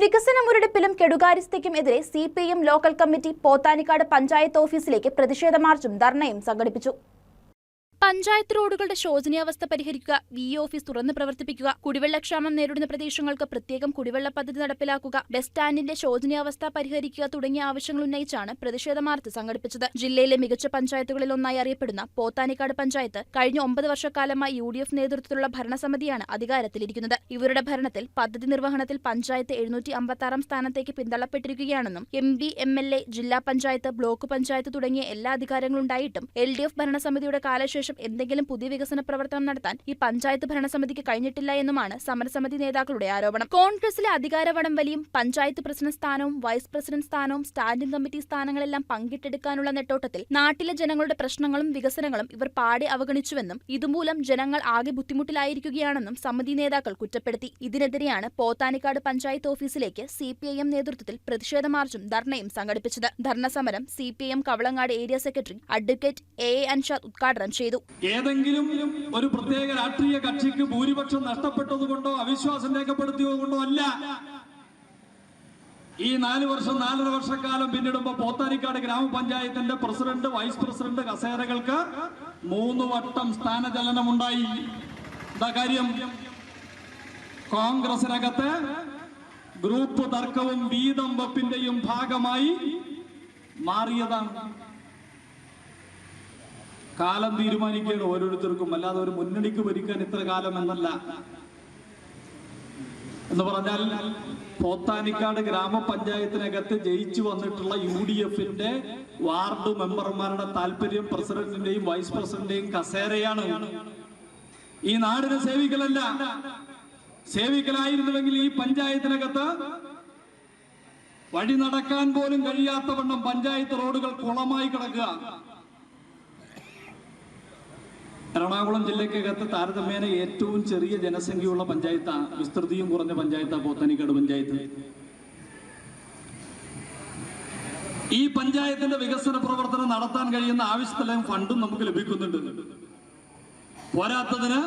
വികസന മുരടിപ്പിലും കെടുകാര്യസ്ഥയ്ക്കും എതിരെ C local committee Pothanikkad panchayat ഓഫീസിലേക്ക് പ്രതിഷേധ മാർച്ചും ധർണയും സംഘടിപ്പിച്ചു. പഞ്ചായത്ത് റോഡുകളുടെ ശോചനീയാവസ്ഥ പരിഹരിക്കുക വി ഓഫീസ് തുറന്ന് പ്രവർത്തിപ്പിക്കുക കുടിവെള്ളക്ഷാമം നേരിടുന്ന പ്രദേശങ്ങൾക്ക് പ്രത്യേകം കുടിവെള്ള പദ്ധതി നടപ്പിലാക്കുക ബസ് സ്റ്റാൻഡിന്റെ ശോചനീയാവസ്ഥ പരിഹരിക്കുക തുടങ്ങിയ ആവശ്യങ്ങൾ ഉന്നയിച്ചാണ് പ്രതിഷേധ മാർച്ച് സംഘടിപ്പിച്ചത്. ജില്ലയിലെ മികച്ച പഞ്ചായത്തുകളിൽ ഒന്നായി അറിയപ്പെടുന്ന പോത്താനിക്കാട് പഞ്ചായത്ത് കഴിഞ്ഞ ഒമ്പത് വർഷക്കാലമായി യു ഡി എഫ് നേതൃത്വത്തിലുള്ള ഭരണസമിതിയാണ് അധികാരത്തിലിരിക്കുന്നത്. ഇവരുടെ ഭരണത്തിൽ പദ്ധതി നിർവഹണത്തിൽ പഞ്ചായത്ത് എഴുന്നൂറ്റി അമ്പത്താറാം സ്ഥാനത്തേക്ക് പിന്തള്ളപ്പെട്ടിരിക്കുകയാണെന്നും M B M L A ജില്ലാ പഞ്ചായത്ത് ബ്ലോക്ക് പഞ്ചായത്ത് തുടങ്ങിയ എല്ലാ അധികാരങ്ങളുണ്ടായിട്ടും എൽ ഡി എഫ് ഭരണസമിതിയുടെ കാലശേഷം എന്തെങ്കിലും പുതിയ വികസന പ്രവർത്തനം നടത്താൻ ഈ പഞ്ചായത്ത് ഭരണസമിതിക്ക് കഴിഞ്ഞിട്ടില്ല എന്നുമാണ് സമരസമിതി നേതാക്കളുടെ ആരോപണം. കോൺഗ്രസിലെ അധികാര വടംവലിയും പഞ്ചായത്ത് പ്രസിഡന്റ് സ്ഥാനവും വൈസ് പ്രസിഡന്റ് സ്ഥാനവും സ്റ്റാൻഡിംഗ് കമ്മിറ്റി സ്ഥാനങ്ങളെല്ലാം പങ്കിട്ടെടുക്കാനുള്ള നെട്ടോട്ടത്തിൽ നാട്ടിലെ ജനങ്ങളുടെ പ്രശ്നങ്ങളും വികസനങ്ങളും ഇവർ പാടെ അവഗണിച്ചുവെന്നും ഇതുമൂലം ജനങ്ങൾ ആകെ ബുദ്ധിമുട്ടിലായിരിക്കുകയാണെന്നും സമിതി നേതാക്കൾ കുറ്റപ്പെടുത്തി. ഇതിനെതിരെയാണ് പോത്താനിക്കാട് പഞ്ചായത്ത് ഓഫീസിലേക്ക് സി പി ഐ എം നേതൃത്വത്തിൽ പ്രതിഷേധ മാർച്ചും ധർണയും സംഘടിപ്പിച്ചത്. ധർണ സമരം C P I M Kavalangad area secretary advocate A A Anshad ഉദ്ഘാടനം ചെയ്തു. ഏതെങ്കിലും ഒരു പ്രത്യേക രാഷ്ട്രീയ കക്ഷിക്ക് ഭൂരിപക്ഷം നഷ്ടപ്പെട്ടതുകൊണ്ടോ അവിശ്വാസം രേഖപ്പെടുത്തിയതുകൊണ്ടോ അല്ല. ഈ നാല് വർഷം നാലര വർഷക്കാലം പിന്നിടുമ്പോ പോത്താനിക്കാട് ഗ്രാമപഞ്ചായത്തിന്റെ പ്രസിഡന്റ് വൈസ് പ്രസിഡന്റ് കസേരകൾക്ക് മൂന്ന് വട്ടം സ്ഥാനചലനമുണ്ടായി. എന്താ കാര്യം? കോൺഗ്രസിനകത്ത് ഗ്രൂപ്പ് തർക്കവും വീതം വെപ്പിന്റെയും ഭാഗമായി മാറിയതാണ്. കാലം തീരുമാനിക്കുകയാണ് ഓരോരുത്തർക്കും. അല്ലാതെ ഒരു മുന്നണിക്ക് ഭരിക്കാൻ ഇത്ര കാലം എന്നല്ല. എന്ന് പറഞ്ഞാൽ പോത്താനിക്കാട് ഗ്രാമപഞ്ചായത്തിനകത്ത് ജയിച്ചു വന്നിട്ടുള്ള യു ഡി എഫിന്റെ വാർഡ് മെമ്പർമാരുടെ താല്പര്യം പ്രസിഡന്റിന്റെയും വൈസ് പ്രസിഡന്റിന്റെയും കസേരയാണ്. ഈ നാടിനെ സേവിക്കലല്ല. സേവിക്കലായിരുന്നുവെങ്കിൽ ഈ പഞ്ചായത്തിനകത്ത് വഴി നടക്കാൻ പോലും കഴിയാത്തവണ്ണം പഞ്ചായത്ത് റോഡുകൾ കുളമായി കിടക്കുക. എറണാകുളം ജില്ലക്കകത്ത് താരതമ്യേന ഏറ്റവും ചെറിയ ജനസംഖ്യയുള്ള പഞ്ചായത്താണ് വിസ്തൃതിയും കുറഞ്ഞ പഞ്ചായത്താണ് പോത്തനിക്കാട് പഞ്ചായത്ത്. ഈ പഞ്ചായത്തിന്റെ വികസന പ്രവർത്തനം നടത്താൻ കഴിയുന്ന ആവശ്യത്തിലും ഫണ്ടും നമുക്ക് ലഭിക്കുന്നുണ്ട്. പോരാത്തതിന്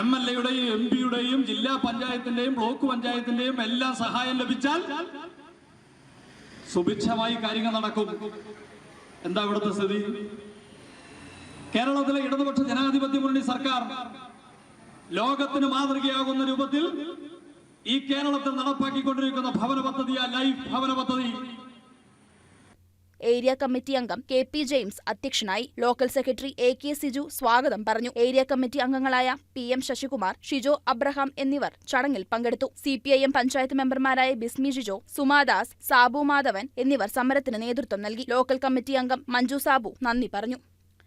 എം എൽ എയുടെയും എം പിയുടെയും ജില്ലാ പഞ്ചായത്തിന്റെയും ബ്ലോക്ക് പഞ്ചായത്തിന്റെയും എല്ലാം സഹായം ലഭിച്ചാൽ സുഭിക്ഷമായി കാര്യങ്ങൾ നടക്കും. എന്താ ഇവിടുത്തെ സ്ഥിതി? കേരളത്തിലെ ഇടതുപക്ഷ ജനാധിപത്യ മുന്നണി സർക്കാർ ലോകത്തിന് മാതൃകയാകുന്ന രൂപത്തിൽ ഈ കേരളത്തിൽ നടപ്പാക്കിക്കൊണ്ടിരിക്കുന്ന ഭവന പദ്ധതിയാ ലൈഫ് ഭവന പദ്ധതി. ഏരിയ കമ്മിറ്റി അംഗം കെ പി ജെയിംസ് അധ്യക്ഷനായി local secretary A K Siju സ്വാഗതം പറഞ്ഞു. ഏരിയ കമ്മിറ്റി അംഗങ്ങളായ P M Sasikumar Shijo Abraham എന്നിവർ ചടങ്ങിൽ പങ്കെടുത്തു. C P I M panchayat മെമ്പർമാരായ ബിസ്മി ഷിജോ സുമാദാസ് സാബു മാധവൻ എന്നിവർ സമരത്തിന് നേതൃത്വം നൽകി. ലോക്കൽ കമ്മിറ്റി അംഗം മഞ്ജു സാബു നന്ദി പറഞ്ഞു.